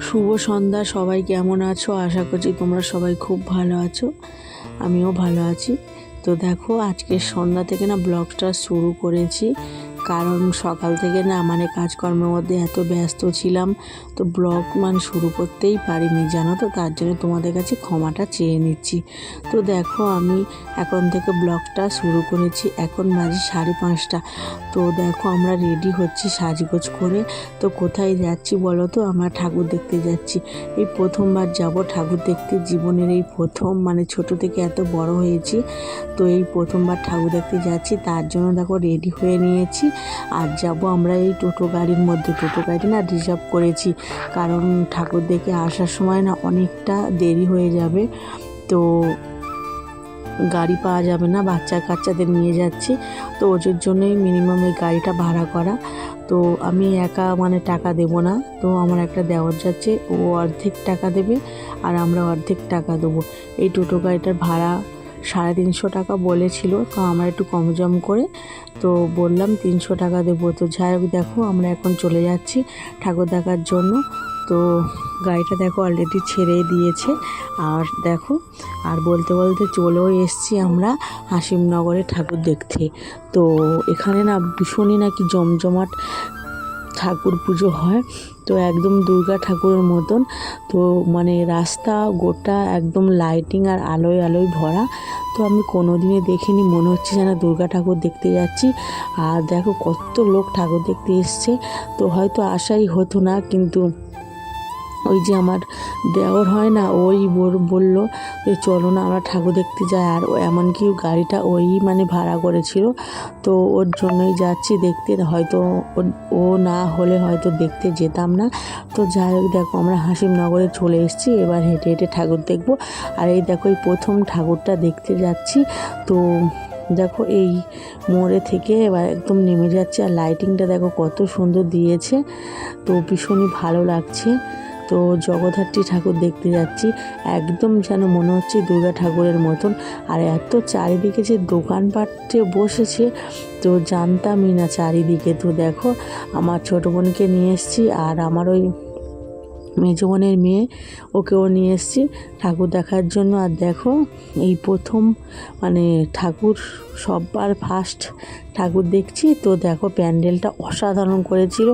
শুভ সন্ধ্যা, সবাই কেমন আছো? আশা করছি তোমরা সবাই খুব ভালো আছো। আমিও ভালো আছি। তো দেখো, আজকে সন্ধ্যা থেকে না ব্লগটা শুরু করেছি। কারণ সকাল থেকে না মানে কাজকর্মের মধ্যে এত ব্যস্ত ছিলাম, তো ব্লগ মানে শুরু করতেই পারিনি, জানো তো? তার জন্য তোমাদের কাছে ক্ষমাটা চেয়ে নিচ্ছি। তো দেখো, আমি এখন থেকে ব্লগটা শুরু করেছি, এখন বাজে সাড়ে পাঁচটা। তো দেখো, আমরা রেডি হচ্ছি সাজগোজ করে। তো কোথায় যাচ্ছি বলো তো? আমরা ঠাকুর দেখতে যাচ্ছি। এই প্রথমবার যাব ঠাকুর দেখতে, জীবনের এই প্রথম মানে ছোট থেকে এত বড় হয়েছি। তো এই প্রথমবার ঠাকুর দেখতে যাচ্ছি, তার জন্য দেখো রেডি হয়ে নিয়েছি। আর যাব আমরা এই টোটো গাড়ির মধ্যে। টোটো গাড়ি না রিজার্ভ করেছি। কারণ ঠাকুর দেখে আসার সময় না অনেকটা দেরি হয়ে যাবে। তো গাড়ি পাওয়া যাবে না, বাচ্চা কাচ্চাদের নিয়ে যাচ্ছি। তো ওদের জন্যই মিনিমাম এই গাড়িটা ভাড়া করা। তো আমি একা মানে টাকা দেব না। তো আমার একটা দেওয়ার যাচ্ছে, ও অর্ধেক টাকা দেবে আর আমরা অর্ধেক টাকা দেবো। এই টোটো গাড়িটার ভাড়া সাড়ে তিনশো টাকা বলেছিল, তো আমরা একটু কম জম করে, তো বললাম তিনশো টাকা দেবো। তো যাই হোক, দেখো আমরা এখন চলে যাচ্ছি ঠাকুর দেখার জন্য। তো গাড়িটা দেখো অলরেডি ছেড়ে দিয়েছে। আর দেখো, আর বলতে বলতে চলেও এসছি আমরা হাসিমনগরে ঠাকুর দেখতে। তো এখানে না ভীষণই নাকি জমজমাট ঠাকুর পুজো হয়। তো একদম দুর্গা ঠাকুরের মতন। তো মানে রাস্তা, গোটা, একদম লাইটিং আর আলোয় আলোয় ভরা। তো আমি কোনো দিনে দেখিনি, মনে হচ্ছে যেন দুর্গা ঠাকুর দেখতে যাচ্ছি। আর দেখো কত লোক ঠাকুর দেখতে এসছে। তো হয়তো আশাই হতো না, কিন্তু ওই যে আমার দেওর হয় না, ওই বল- বলল যে, চলো না, আমরা ঠাকুর দেখতে যাই। আর এমনকি গাড়িটা ওই মানে ভাড়া করেছিল। তো ওর জন্যই যাচ্ছি দেখতে, হয়তো ও না হলে হয়তো দেখতে যেতাম না। তো যাই হোক, দেখো আমরা হাসিমনগরে চলে এসেছি, এবার হেঁটে হেঁটে ঠাকুর দেখব। আর এই দেখো, এই প্রথম ঠাকুরটা দেখতে যাচ্ছি। তো দেখো, এই মোড়ে থেকে এবার একদম নেমে যাচ্ছে, আর লাইটিংটা দেখো কত সুন্দর দিয়েছে। তো ভীষণই ভালো লাগছে। তো জগদ্ধাত্রী ঠাকুর দেখতে যাচ্ছি, একদম যেন মনে হচ্ছে দুর্গা ঠাকুরের মতন। আর এত চারিদিকে যে দোকানপাটে বসেছে, তো জানতামই না চারিদিকে। তো দেখো, আমার ছোটো বোনকে নিয়ে এসছি আর আমার ওই মেজো বোনের মেয়ে, ওকেও নিয়ে এসেছি। ঠাকুর দেখার জন্য। আর দেখো, এই প্রথম মানে ঠাকুর সববার ফার্স্ট ঠাকুর দেখছি। তো দেখো, প্যান্ডেলটা অসাধারণ করেছিল।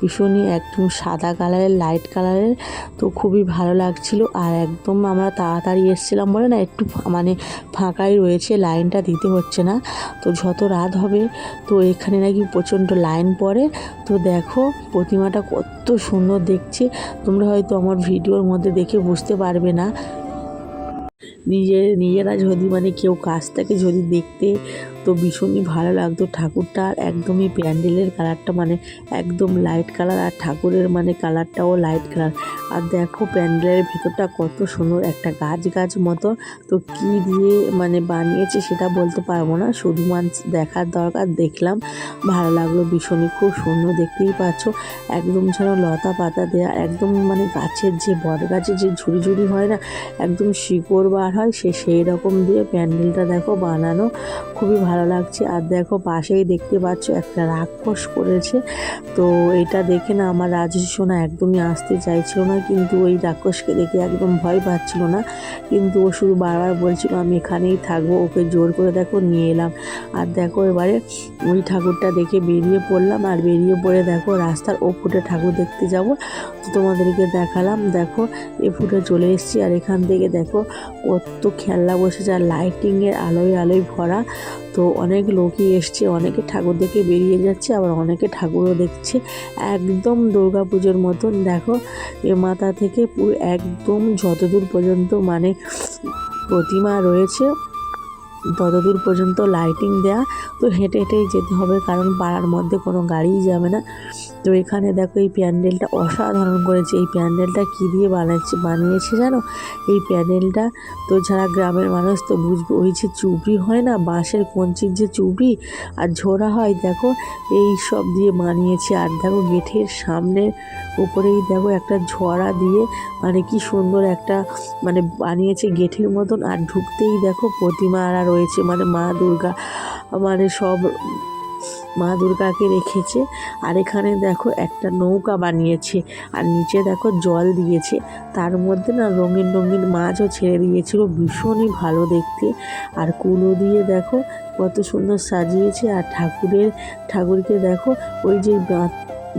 ভীষণই একদম সাদা কালারের লাইট কালারের। তো খুবই ভালো লাগছিল। আর একদম আমরা তাড়াতাড়ি এসেছিলাম বলে না, একটু মানে ফাঁকাই রয়েছে, লাইনটা দিতে হচ্ছে না। তো যত রাত হবে, তো এখানে নাকি প্রচণ্ড লাইন পড়ে। তো দেখো, প্রতিমাটা কত সুন্দর দেখছে। তোমরা হয়তো আমার ভিডিওর মধ্যে দেখে বুঝতে পারবে না। নিজের নিজেরা যদি মানে কেউ কাছ থেকে যদি দেখতে তো ভীষণই ভালো লাগতো। ঠাকুরটা আর একদমই প্যান্ডেলের কালারটা মানে একদম লাইট কালার আর ঠাকুরের মানে কালারটাও লাইট কালার আর দেখো প্যান্ডেলের ভেতরটা কত সুন্দর একটা গাছ গাছ মতো। তো কি দিয়ে মানে বানিয়েছে সেটা বলতে পারব না। শুধু দেখার দরকার দেখলাম। ভালো লাগল ভীষণই, খুব সুন্দর দেখতেই পাচ্ছ। একদম যেন লতা পাতা দেয়া, একদম মানে গাছের যে বট গাছের যে ঝুড়ি ঝুড়ি হয় না, একদম শিকড় বার হয়, সে সেই রকম দিয়ে প্যান্ডেলটা দেখো বানানো। খুবই ভালো লাগছে। আর দেখো পাশেই দেখতে পাচ্ছ একটা রাক্ষস করেছে তো এটা দেখে না আমার রাজেশ সোনা একদমই আসতে চাইছিল না, কিন্তু ওই রাক্ষসকে দেখে একদম ভয় পাচ্ছিল না। কিন্তু ও শুধু বারবার বলছিল, আমি এখানেই থাকব, ওকে জোর করে দেখো নিয়ে এলাম। আর দেখো এবারে ওই ঠাকুরটা দেখে বেরিয়ে পড়লাম। আর বেরিয়ে পড়ে দেখো রাস্তার ও ফুটে ঠাকুর দেখতে যাব। তোমাদেরকে দেখালাম। দেখো, এ ফুটে চলে এসেছি আর এখান থেকে দেখো কত খেলনা বসেছে আর লাইটিংয়ের আলোয় আলোয় ভরা। তো অনেক লোকই এসছে, অনেকে ঠাকুর দেখে বেরিয়ে যাচ্ছে, আবার অনেকে ঠাকুরও দেখছে। একদম দুর্গা পুজোর মতন। দেখো, এ মাথা থেকে পুরো একদম যতদূর পর্যন্ত মানে প্রতিমা রয়েছে ততদূর পর্যন্ত লাইটিং দেয়া, তো হেঁটে হেঁটেই যেতে হবে, কারণ পাড়ার মধ্যে কোনো গাড়িই যাবে না। তো এখানে দেখো এই প্যান্ডেলটা অসাধারণ করেছে। এই প্যান্ডেলটা কী দিয়ে বানাচ্ছে, বানিয়েছে জানো? এই প্যান্ডেলটা তো যারা গ্রামের মানুষ, তো বুঝবে, ওই যে চুবড়ি হয় না, বাঁশের কঞ্চির যে চুবড়ি আর ঝোড়া হয়, দেখো, এই সব দিয়ে বানিয়েছে। আর দেখো গেটের সামনে উপরেই দেখো একটা ঝরা দিয়ে মানে কি সুন্দর একটা মানে বানিয়েছে গেটের মতন, আর ঢুকতেই দেখো প্রতিমা আর রয়েছে মানে মা দুর্গা মানে সব মা দুর্গাকে রেখেছে। আর এখানে দেখো একটা নৌকা বানিয়েছে, আর নিচে দেখো জল দিয়েছে। তার মধ্যে না রঙিন রঙিন মাছও ছেড়ে দিয়েছিল, ভীষণই ভালো দেখতে। আর কুলো দিয়ে দেখো কত সুন্দর সাজিয়েছে, আর ঠাকুরের, ঠাকুরকে দেখো ওই যে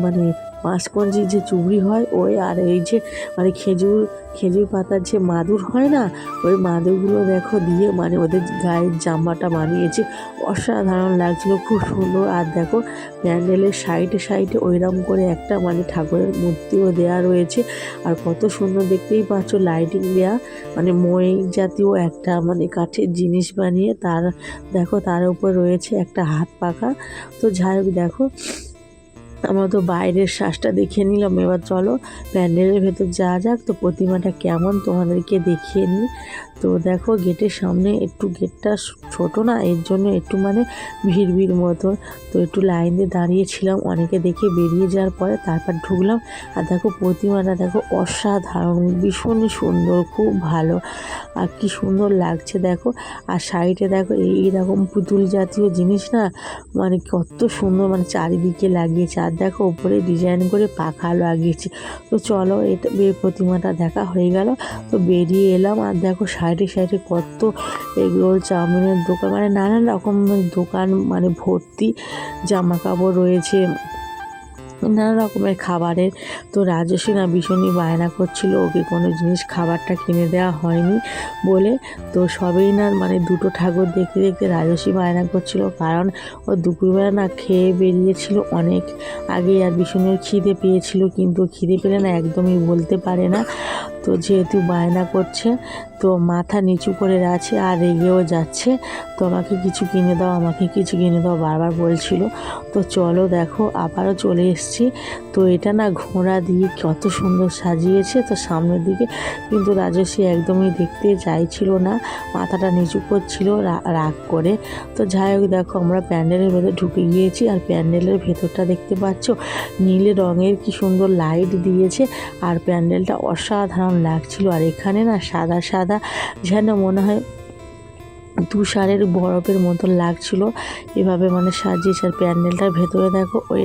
মানে মাসকঞ্জির যে চুবড়ি হয়, ওই আর এই যে মানে খেজুর খেজুর পাতার যে মাদুর হয় না, ওই মাদুরগুলো দেখো দিয়ে মানে ওদের গায়ের জামাটা বানিয়েছে। অসাধারণ লাগছিল, খুব সুন্দর। আর দেখো, প্যান্ডেলের সাইডে সাইডে ওইরকম করে একটা মানে ঠাকুরের মূর্তিও দেয়া রয়েছে। আর কত সুন্দর দেখতেই পাচ্ছ, লাইটিং দেয়া মানে মই জাতীয় একটা মানে কাঠের জিনিস বানিয়ে তার, দেখো তার উপর রয়েছে একটা হাত পাখা। তো যাই হোক, দেখো আমরা তো বাইরের শ্বাসটা দেখে নিলাম। এবার চলো প্যান্ডেলের ভেতর যাওয়া যাক। তো প্রতিমাটা কেমন তোমাদেরকে দেখিয়ে নিই। তো দেখো গেটের সামনে একটু গেটটা ছোট না, এর জন্য একটু মানে ভিড় ভিড় মতো। তো একটু লাইন দিয়ে দাঁড়িয়েছিলাম, অনেকে দেখে বেরিয়ে যাওয়ার পরে তারপর ঢুকলাম। আর দেখো প্রতিমাটা দেখো অসাধারণ ভীষণই সুন্দর, খুব ভালো। আর কি সুন্দর লাগছে দেখো। আর সাইডে দেখো এই এরকম পুতুল জাতীয় জিনিস না মানে কত সুন্দর মানে চারিদিকে লাগিয়েছে আর দেখো, উপরে ডিজাইন করে পাখা লাগিয়েছি। তো চলো এটা প্রতিমাটা দেখা হয়ে গেল। তো বেরিয়ে এলাম আর দেখো, সাইডে সাইডে কত এগরোল চাউমিনের দোকান। মানে নানান রকম দোকান মানে ভর্তি জামা কাপড় রয়েছে। নানা রকমের খাবারের তো রাজস্বী না ভীষণই বায়না করছিল, ওকে কোনো জিনিস খাবারটা কিনে দেওয়া হয়নি বলে। তো সবেই না মানে দুটো ঠাকুর দেখতে দেখতে রাজস্বী বায়না করছিল, কারণ ও দুপুরবেলা না খেয়ে বেরিয়েছিল অনেক আগে আর ভীষণের খিদে পেয়েছিল, কিন্তু খিদে পেলে না একদমই বলতে পারে না। তো যেহেতু বায়না করছে, তো মাথা নিচু করে আছে আর রেগেও যাচ্ছে। তো আমাকে কিছু কিনে দাও, আমাকে কিছু কিনে দাও, বারবার বলছিল। তো চলো দেখো, আবারও চলে এসেছি। তো এটা না ঘোড়া দিয়ে কত সুন্দর সাজিয়েছে। তো সামনের দিকে কিন্তু রাজস্বী একদমই দেখতে চাইছিল না। মাথাটা নিচু করছিল রাগ করে। তো যাই হোক দেখো, আমরা প্যান্ডেলের ভেতরে ঢুকে গিয়েছি আর প্যান্ডেলের ভেতরটা দেখতে পাচ্ছ। নীল রঙের কি সুন্দর লাইট দিয়েছে। আর প্যান্ডেলটা অসাধারণ লাগছিল? আর এখানে না সাদা সাদা যেন মনে হয় তুষারের বরফের মতো লাগছিল। এভাবে মানে সাজিয়েছে আর প্যান্ডেলটার ভেতরে দেখো, ওই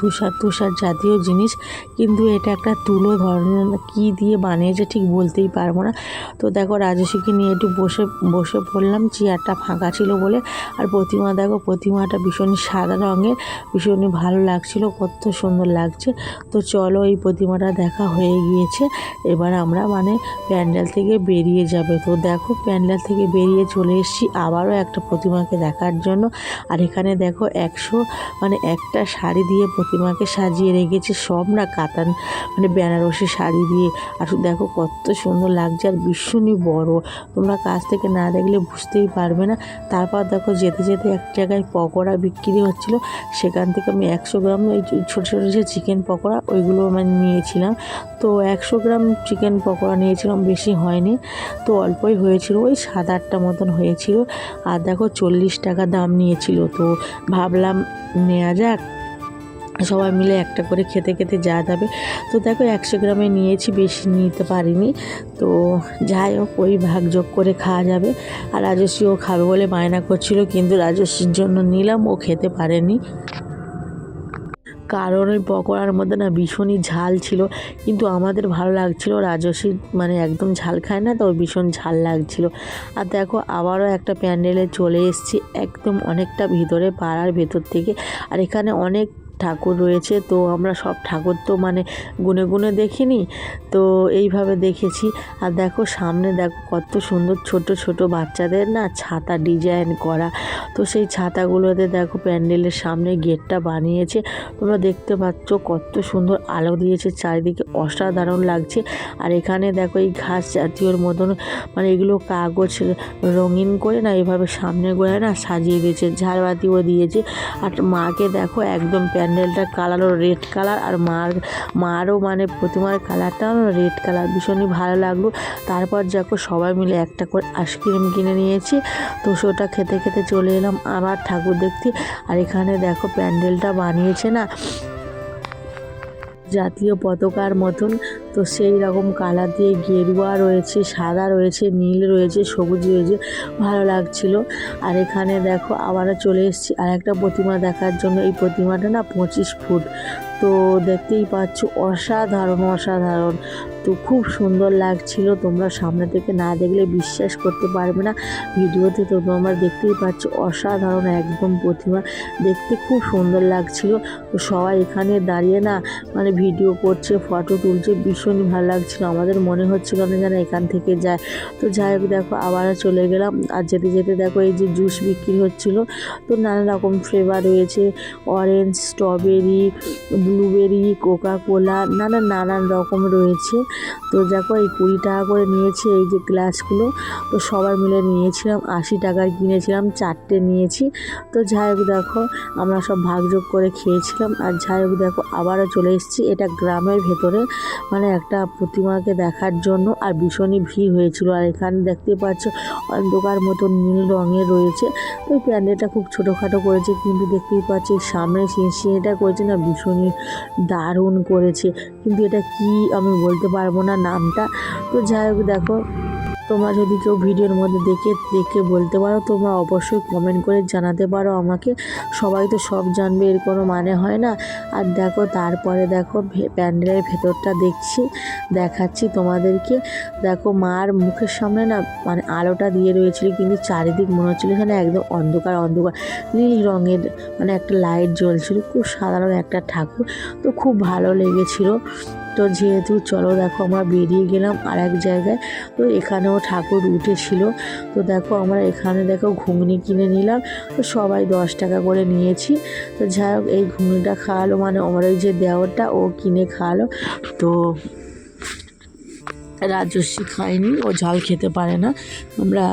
তুষার তুষার জাতীয় জিনিস। কিন্তু এটা একটা তুলো ধরনের কি দিয়ে বানিয়েছে ঠিক বলতেই পারব না। তো দেখো রাজস্বীকে নিয়ে একটু বসে বসে পড়লাম, চেয়ারটা ফাঁকা ছিল বলে। আর প্রতিমা দেখো, প্রতিমাটা ভীষণই সাদা রঙের ভীষণই ভালো লাগছিল, কত সুন্দর লাগছে। তো চলো, এই প্রতিমাটা দেখা হয়ে গিয়েছে। এবার আমরা মানে প্যান্ডেল থেকে বেরিয়ে যাবে। তো দেখো, প্যান্ডেল থেকে বেরিয়ে চলে এসেছি। আবারও একটা প্রতিমাকে দেখার জন্য। আর এখানে দেখো একশো মানে একটা শাড়ি দিয়ে প্রতিমাকে সাজিয়ে রেখেছে সব না কাতান মানে বেনারসি শাড়ি দিয়ে। আর দেখো কত সুন্দর লাগছে আর ভীষণই বড়। তোমরা কাছ থেকে না দেখলে বুঝতেই পারবে না। তারপর দেখো যেতে যেতে এক জায়গায় পকোড়া বিক্রি হচ্ছিল। সেখান থেকে আমি একশো গ্রাম ওই ছোটো ছোটো যে চিকেন পকোড়া, ওইগুলো মানে নিয়েছিলাম। তো একশো গ্রাম চিকেন পকোড়া নিয়েছিলাম, বেশি হয়নি। তো অল্পই হয়েছিল, ওই সাত আটটা মতন হয়েছিল। আর দেখো চল্লিশ টাকা দাম নিয়েছিল। তো ভাবলাম নেওয়া যাক। সবাই মিলে একটা করে খেতে খেতে যা যাবে। তো দেখো একশো গ্রামে নিয়েছি, বেশি নিতে পারিনি। তো যাই হোক, ওই ভাগযোগ করে খাওয়া যাবে। আর রাজস্বীও খাবে বলে মায়না করছিল, কিন্তু রাজস্বীর জন্য নিলাম, ও খেতে পারেনি। কারণ ওই পকোড়ার মধ্যে না ভীষণই ঝাল ছিল, কিন্তু আমাদের ভালো লাগছিল রাজস্বী মানে একদম ঝাল খায় না, তো ভীষণ ঝাল লাগছিল। আর দেখো, আবারও একটা প্যান্ডেলে চলে এসেছি একদম অনেকটা ভিতরে, পাড়ার ভেতর থেকে। আর এখানে অনেক ঠাকুর রয়েছে, তো আমরা সব ঠাকুর তো মানে গুনে গুনে দেখিনি, তো এইভাবে দেখেছি। আর দেখো সামনে দেখো কত সুন্দর ছোট ছোট বাচ্চাদের না ছাতা ডিজাইন করা। তো সেই ছাতাগুলোতে দেখো প্যান্ডেলের সামনে গেটটা বানিয়েছে। তোমরা দেখতে পাচ্ছ কত সুন্দর আলো দিয়েছে, চারিদিকে অসাধারণ লাগছে। আর এখানে দেখো এই ঘাস জাতীয়র মতন মানে এগুলো কাগজ রঙিন করে না, এভাবে সামনে গোড়ায় না সাজিয়ে দিয়েছে, ঝাড়বাতিও দিয়েছে। আর মাকে দেখো একদম প্যান্ডেলটা কালারও রেড কালার আর মার, মারও মানে প্রতিমার কালারটাও রেড কালার ভীষণই ভালো লাগল। তারপর যাকো সবাই মিলে একটা করে আইসক্রিম কিনে নিয়েছি। তো সেটা খেতে খেতে চলে এলাম আবার ঠাকুর দেখতে। আর এখানে দেখো প্যান্ডেলটা বানিয়েছে না? জাতীয় পতাকার মতন। তো সেই রকম কালার দিয়ে গেরুয়া রয়েছে, সাদা রয়েছে, নীল রয়েছে, সবুজ রয়েছে, ভালো লাগছিল। আর এখানে দেখো আবারও চলে এসেছি আর একটা প্রতিমা দেখার জন্য। এই প্রতিমাটা না পঁচিশ ফুট। তো দেখতেই পাচ্ছ, অসাধারণ অসাধারণ। তো খুব সুন্দর লাগছিল। তোমরা সামনে থেকে না দেখলে বিশ্বাস করতে পারবে না। ভিডিওতে তো তোমরা দেখতেই পাচ্ছ, অসাধারণ একদম প্রতিমা। দেখতে খুব সুন্দর লাগছিল। তো সবাই এখানে দাঁড়িয়ে না মানে ভিডিও করছে, ফটো তুলছে ভীষণ ভালো লাগছিল। আমাদের মনে হচ্ছিল না যেন এখান থেকে যায়। তো যাই হোক, দেখো, আবারও চলে গেলাম। আর যেতে যেতে দেখো, এই যে জুস বিক্রি হচ্ছিল। তো নানা রকম ফ্লেভার রয়েছে। Orange strawberry blueberry Coca Cola নানা, নানান রকম রয়েছে। তো দেখো এই কুড়ি টাকা করে নিয়েছি এই যে গ্লাসগুলো। তো সবাই মিলে নিয়েছিলাম, আশি টাকার কিনেছিলাম, চারটে নিয়েছি। তো যাই হোক দেখো, আমরা সব ভাগযোগ করে খেয়েছিলাম। আর যাই হোক দেখো, আবারও চলে এসেছি। এটা গ্রামের ভেতরে মানে একটা প্রতিমাকে দেখার জন্য। আর ভীষণই ভিড় হয়েছিল। আর এখানে দেখতে পাচ্ছ, অন্ধকার মতন নীল রঙের রয়েছে। তো এই প্যান্ডেলটা খুব ছোটোখাটো করেছে, কিন্তু দেখতেই পাচ্ছি সামনে সিঁড়িটা করেছে না, ভীষণই দারুণ করেছে। কিন্তু এটা কি আমি বলতে পারব না নামটা। তো যাই হোক দেখো, তোমরা যদি কেউ ভিডিওর মধ্যে দেখে দেখে বলতে পারো, তোমরা অবশ্যই কমেন্ট করে জানাতে পারো আমাকে। সবাই তো সব জানবে, এর কোনো মানে হয় না। আর দেখো, তারপরে দেখো প্যান্ডেলের ভেতরটা দেখছি, দেখাচ্ছি তোমাদেরকে। দেখো, মার মুখের সামনে না মানে আলোটা দিয়ে রয়েছিল, কিন্তু চারিদিক মনে হচ্ছিল এখানে একদম অন্ধকার অন্ধকার। নীল রঙের মানে একটা লাইট জ্বলছিল, খুব সাধারণ একটা ঠাকুর। তো খুব ভালো লেগেছিল। তো যেহেতু চলো দেখো আমরা বেরিয়ে গেলাম আর এক জায়গায়, তো এখানেও ঠাকুর উঠেছিল। তো দেখো আমরা এখানে দেখো ঘুগনি কিনে নিলাম, তো সবাই দশ টাকা করে নিয়েছি। তো যাই হোক, এই ঘুগনিটা খাওয়ালো মানে আমার ওই যে দেওরটা, ও কিনে খাওয়ালো। তো রাজস্বী খায়নি, ও ঝাল খেতে পারে না। আমরা,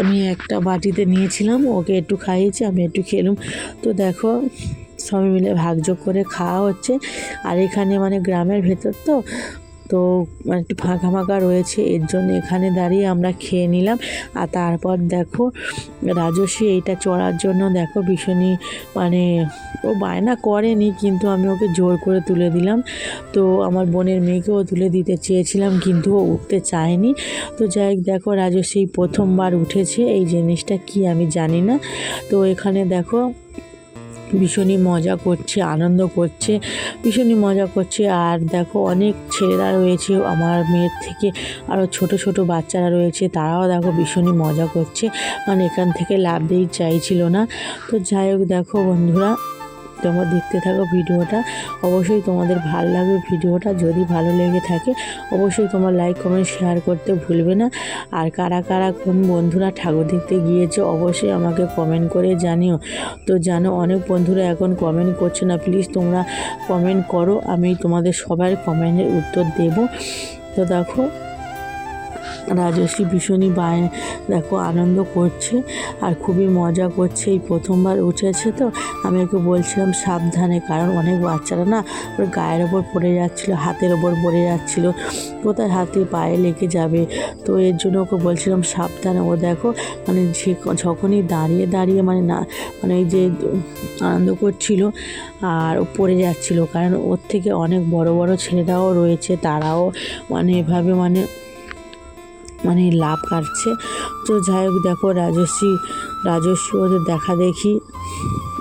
আমি একটা বাটিতে নিয়েছিলাম, ওকে একটু খাইয়েছি, আমি একটু খেলুম। তো দেখো সবাই মিলে ভাগযোগ করে খাওয়া হচ্ছে। আর এখানে মানে গ্রামের ভেতর তো তো মানে একটু ফাঁকা ফাঁকা রয়েছে, এর জন্য এখানে দাঁড়িয়ে আমরা খেয়ে নিলাম। আর তারপর দেখো রাজস্বী এইটা চড়ার জন্য দেখো ভীষণই মানে ও বায়না করেনি, কিন্তু আমি ওকে জোর করে তুলে দিলাম। তো আমার বোনের মেয়েকেও তুলে দিতে চেয়েছিলাম, কিন্তু ও উঠতে চায়নি। তো যাই দেখো রাজস্বী প্রথমবার উঠেছে, এই জিনিসটা কি আমি জানি না। তো এখানে দেখো ভীষণই মজা করছে, আনন্দ করছে, ভীষণই মজা করছে। আর দেখো অনেক ছেলেরা রয়েছে আমার মেয়ের থেকে আরও ছোট ছোট বাচ্চারা রয়েছে, তারাও দেখো ভীষণই মজা করছে। মানে এখান থেকে লাভ দিয়ে চাইছিল না। তো যাই হোক দেখো বন্ধুরা তোমরা দেখতে থাকো ভিডিওটা। অবশ্যই তোমাদের ভালো লাগবে ভিডিওটা। যদি ভালো লেগে থাকে, অবশ্যই তোমার লাইক কমেন্ট শেয়ার করতে ভুলবে না। আর কারা কারা কোন বন্ধুরা ঠাকুর দেখতে গিয়েছে, অবশ্যই আমাকে কমেন্ট করে জানিও। তো জানো, অনেক বন্ধুরা এখন কমেন্ট করছে না। প্লিজ তোমরা কমেন্ট করো, আমি তোমাদের সবার কমেন্টের উত্তর দেব। তো দেখো রাজস্বী ভীষণই বায় দেখো, আনন্দ করছে আর খুবই মজা করছে। এই প্রথমবার উঠেছে তো, আমি ওকে বলছিলাম সাবধানে, কারণ অনেক বাচ্চারা না ওর গায়ের ওপর পড়ে যাচ্ছিল, হাতের ওপর পড়ে যাচ্ছিল, কোথায় হাতে পায়ে লেগে যাবে? তো এর জন্য ওকে বলছিলাম সাবধানে, ও দেখো মানে যে যখনই দাঁড়িয়ে দাঁড়িয়ে মানে না মানে এই যে আনন্দ করছিল আর ও পড়ে যাচ্ছিল, কারণ ওর থেকে অনেক বড় বড় ছেলেরাও রয়েছে, তারাও মানে এভাবে মানে মানে লাভ কাটছে। তো যাই হোক দেখো রাজস্বী রাজস্বী ওদের দেখা দেখি।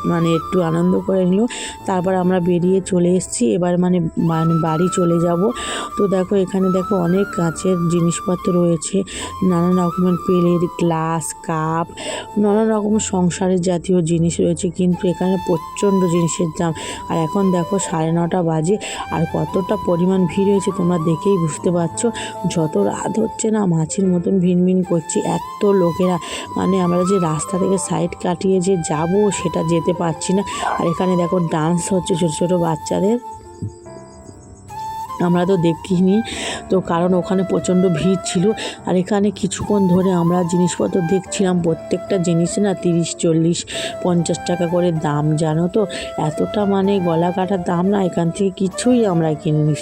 মানে একটু আনন্দ করে নিল। তারপর আমরা বেরিয়ে চলে এসেছি। এবার মানে মানে বাড়ি চলে যাব। তো দেখো, এখানে দেখো অনেক কাঁচের জিনিসপত্র রয়েছে। নানান রকমের প্লেট গ্লাস, কাপ, নানান রকম সংসারের জাতীয় জিনিস রয়েছে। কিন্তু এখানে প্রচণ্ড জিনিসের দাম। আর এখন দেখো সাড়ে নটা বাজে আর কতটা পরিমাণ ভিড় হয়েছে তোমরা দেখেই বুঝতে পারছ। যত রাত হচ্ছে না, মাছির মতন ভিনভিন করছে। এত লোকেরা। মানে আমরা যে রাস্তা থেকে সাইড কাটিয়ে যে যাব, সেটা যেতে পারছি না। আর এখানে দেখো ডান্স হচ্ছে ছোট ছোট বাচ্চাদের। আমরা তো দেখিনি। তো কারণ ওখানে প্রচণ্ড ভিড় ছিল। আর এখানে কিছুক্ষণ ধরে আমরা জিনিসপত্র দেখছিলাম, প্রত্যেকটা জিনিস না তিরিশ, চল্লিশ, পঞ্চাশ টাকা করে দাম, জানো তো? এতটা মানে গলা কাটার দাম না, এখান থেকে কিছুই আমরা কিনে কিনিনি।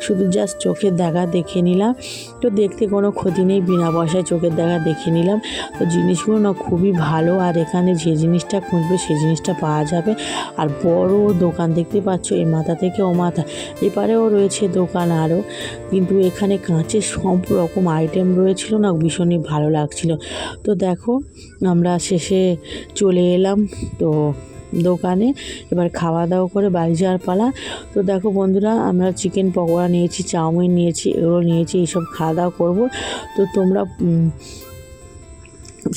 শুধু জাস্ট চোখের দেখা দেখে নিলাম। তো দেখতে কোনো ক্ষতি নেই, বিনা পয়সায় চোখের দেখা দেখে নিলাম। তো জিনিসগুলো না খুবই ভালো, আর এখানে যে জিনিসটা খুঁজবে সেই জিনিসটা পাওয়া যাবে। আর বড় দোকান দেখতে পাচ্ছ এই মাথা থেকে ও মাথা। এপারেও রয়েছে আরও। কিন্তু এখানে কাঁচের সব রকম আইটেম রয়েছিল না, ভীষণই ভালো লাগছিল। তো দেখো, আমরা শেষে চলে এলাম তো দোকানে। এবার খাওয়া দাওয়া করে বাড়ি যাওয়ার পালা। তো দেখো বন্ধুরা, আমরা চিকেন পকোড়া নিয়েছি, চাউমিন নিয়েছি এগুলো নিয়েছি, এইসব খাওয়া দাওয়া করব। তো তোমরা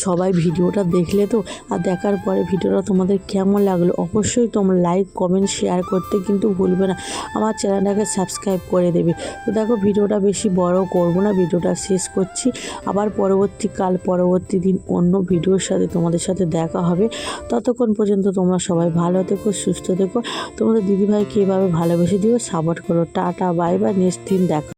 সবাই ভিডিওটা দেখলে তো, আর দেখার পরে ভিডিওটা তোমাদের কেমন লাগল অবশ্যই তোমরা লাইক কমেন্ট শেয়ার করতে কিন্তু ভুলবে না। আমার চ্যানেলটাকে সাবস্ক্রাইব করে দেবে। তো দেখো ভিডিওটা বেশি বড় করব না, ভিডিওটা শেষ করছি। আবার পরবর্তী কাল, পরবর্তী দিন অন্য ভিডিওর সাথে তোমাদের সাথে দেখা হবে। ততক্ষণ পর্যন্ত তোমরা সবাই ভালো থেকো, সুস্থ থেকো। তোমাদের দিদিভাইকে এভাবে ভালোবেসে দিও সাপোর্ট করো। টাটা বাই বাই নেক্সট দিন দেখা